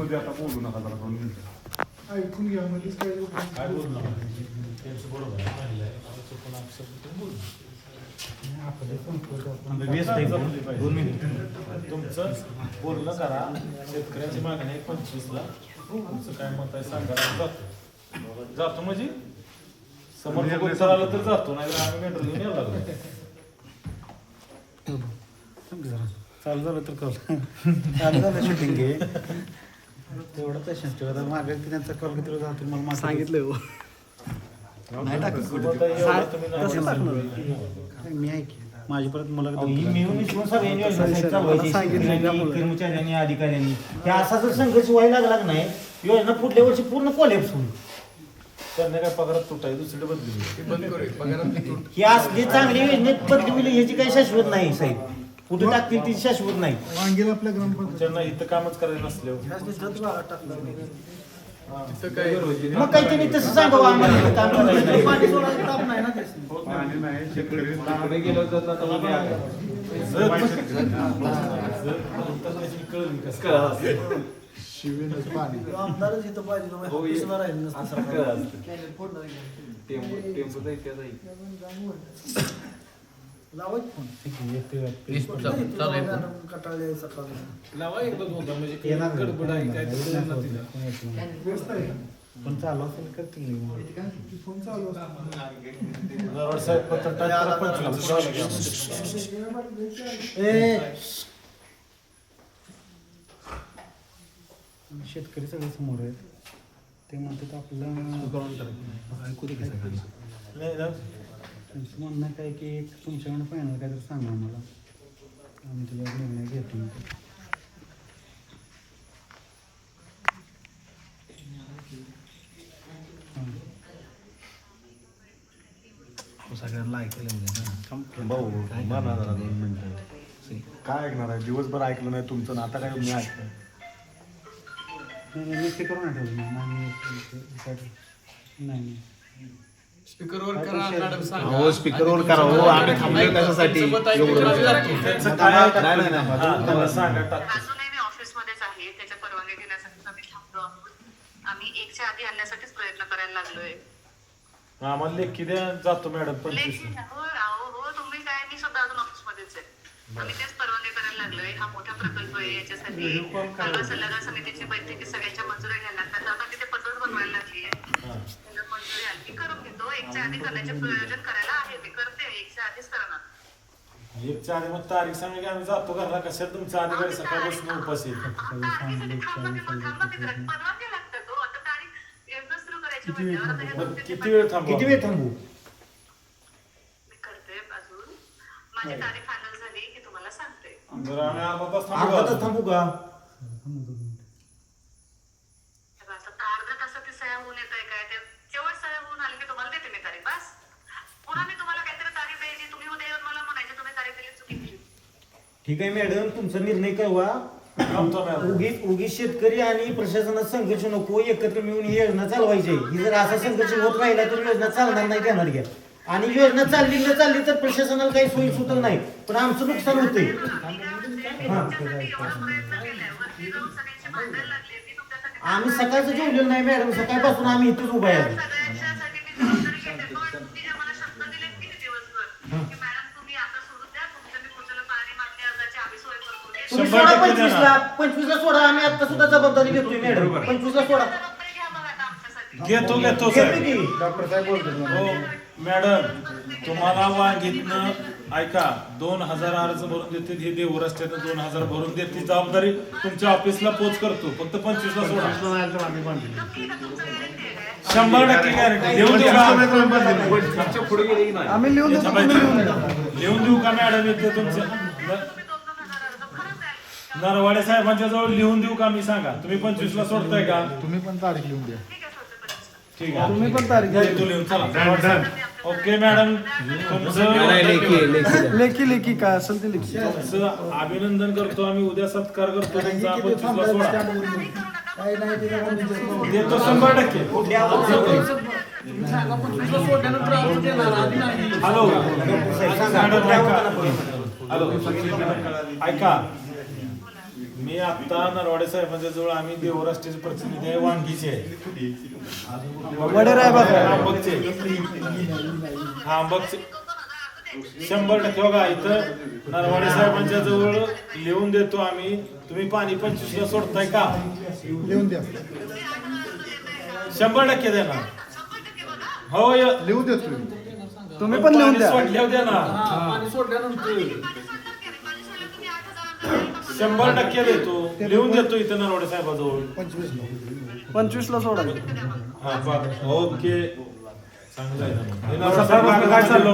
मध्ये आता बोलू नका जरा दोन मिनिटं. ऐकून घ्या मध्येच काय काय बोलू नका? त्यांचं बरोबर आहे आता चुकून बोलू. दोन मिनिट. तुमचं बोलणं करा. शेतकऱ्याची मागणी आहे पंचवीसला. तुमचं काय मत आहे सांगा. जातो. जातो म्हणजे? समोर बघून आलं तर जातो नाही तर आम्ही मेट्रो घेऊन यायला लागलो. चालू झालं तर कॉल चालू झालं शूटिंग घे तेवढं पेशन्स ठेवा आता मागे त्यांचा कॉल किती वेळ जातो मला सांगितलं नाही. टाकत आहे एवढं तुम्ही नाही बोलू. लागणार. मी ऐक माझी परत मला ही मिळून मिसळून सगळ्यांनी योजना साहेब चालवायची. शेतकऱ्यांनी, कर्मचाऱ्यांनी अधिकाऱ्यांनी हे असा जर संघर्ष व्हायला लागला नाही योजना पुढल्या वर्षी पूर्ण कोलेप्स होईल. त्यांना काय पगारात तुटाय दुसरीकडे बदली ही असली चांगली योजनेत बदली होईल ह्याची काही शाश्वत नाही साहेब. कुठे टाकतील ती शाश्वत नाही. वांगीला आपल्या ग्रामपंचायत त्यांना इथं कामच करायचं नसल्यावर मग काही त्यांनी तसं सांगावं आम्हाला. इथं काम करायचं नाही. आणि नाही शेतकरी कळलं शिवेनच पाणी लावा एकदा दोनदा म्हणजे काही गडबड आहे काय ते कळलं ना तिला. व्यस्त आहे पण चालू असेल करतील फोन चालू असतो ए, शेतकरी सगळे समोर आहेत ते म्हणतात आपलं ऐकू दे की सगळ्यांना. नाही ना त्यांचं म्हणणं काय की एक तुमच्याकडे फायनल काहीतरी सांगा मला आम्ही तुझ्यावर निर्णय घेतो सगळ्यांना भाऊ जरा दोन मिनिटं. काय ऐकणार आहे? दिवसभर ऐकलं नाही तुमचं ना आता काय मी ऐकलं नाही मी करून आठवलं नाही नाही. स्पीकरवर करा मॅडम सांगा. हो स्पीकरवर करा. हो आम्ही अजूनही मी ऑफिसमध्येच आहे. त्याच्या परवानगी घेण्यासाठी आम्ही थांबलो आहोत. आम्ही एकच्या आधी आणण्यासाठीच प्रयत्न करायला लागलोय. आम्हाला लेखी द्या जातो मॅडम लेखी हो हो तुम्ही काय मी सुद्धा अजून ऑफिसमध्येच आहे. आम्ही तेच परवानगी करायला लागलोय. हा मोठा प्रकल्प आहे याच्यासाठी. सल्लागार समितीची बैठकी सगळ्यांच्या मंजुऱ्या घ्यायला लागतात आता तिथे पद्धत बनवायला लागली आहे त्याला मंजुरी आली की करून घेतो एकच्या आधी करण्याचे प्रयोजन करायला आहे मी करते एकच्या आधीच करणार. एकच्या आधी मग तारीख सांगा की आम्ही जातो घरला. कशाला हो सुरू करायची म्हटल्यावर आता हे मग दोन तीन किती वेळ थांबू किती वेळ थांबू? मी करते अजून. माझी तारीख फायनल झाली की तुम्हाला सांगते. जर आम्ही अर्धा तास थांबू अर्धा तास का? थांबू का हे बघ, आता अर्ध्या तासात ती सह्या होऊन येत आहे काय ते शेवट सह्या होऊन आली की तुम्हाला देते मी तारीख बस पुन्हा मी तुम्हाला काहीतरी तारीख द्यायची तुम्ही उद्या येऊन मला म्हणायचे तुम्ही तारीख दिली चुकीची ठीक आहे मॅडम तुमचा निर्णय कळवा. थांबतो मॅडम उगीच उगीच शेतकरी आणि प्रशासनात संघर्ष नको एकत्र मिळून ही योजना चालवायची. आहे. ही जर असा संघर्ष होत राहिला तर योजना चालणार नाही देणार घ्या आणि योजना चालली न चालली तर प्रशासनाला काही सोयी सुद्धा नाही. पण आमचं नुकसान तुमच्यासाठी आम्ही सकाळचं जेवलेलं नाही मॅडम सकाळपासून आम्ही इथेच उभा आहे. शंभर सोडा टक्के पंचवीसला पंचवीसला सोडा आम्ही आता सुद्धा जबाबदारी घेतोय मॅडम. सोडा घ्या बघा आता आमच्यासाठी घेतो घेतो साहेब. डॉक्टर साहेब बोलतात हो मॅडम तुम्हाला वांगीतनं ऐका दोन हजार अर्ज भरून देते हे देव रस्त्यानं दोन हजार भरून देते जबाबदारी तुमच्या ऑफिसला पोच करतो फक्त सोडा गॅरंटी आहे काय शंभर टक्के गॅरंटी देऊन देऊ का? आम्ही लिहून देतो तुम्ही लिहून द्या. लिहून देऊ का मॅडम येते तुमचं? नरवाडे साहेबांच्या जवळ लिहून देऊ का? मी सांगा. तुम्ही पंचवीसला सोडताय का? तुम्ही पण तारीख लिहून द्या. ठीक आहे. सोडते पंचवीसला ठीक आहे तुम्ही पण तारीख घ्या देतो लिहून चला. Okay madam. तुमचं लेखी लेखी काय असेल ते लेखी. तुमचं अभिनंदन करतो आम्ही. उद्या सत्कार करतो. तुमचा पंचवीसला सोडा. काही नाही ते काय म्हणते. देतो शंभर टक्के. हॅलो. ऐका. मी आता नरवाडे साहेबांच्या जवळ आम्ही देवराष्ट्राचे प्रतिनिधी आहे वांगीचे आहे. आंबकचे हा आंबकचे शंभर टक्के बघा इथं नरवाडे साहेबांच्या जवळ लिहून देतो आम्ही. तुम्ही पाणी पंचवीसला सोडताय का? लिहून द्या. शंभर टक्के देणार. हो य- लिहू देतो. तुम्ही पण लिहून पाणी द्या. सोडल्यावर देणार. पाणी सोडल्यानंतर. शंभर टक्के देतो. लिहून देतो इथं नरवाडे साहेबाजवळ. पंचवीसला सोडा. हा बघ ओके. चांगलं आहे ना. हे नरवाडे साहेबांना काय चाललं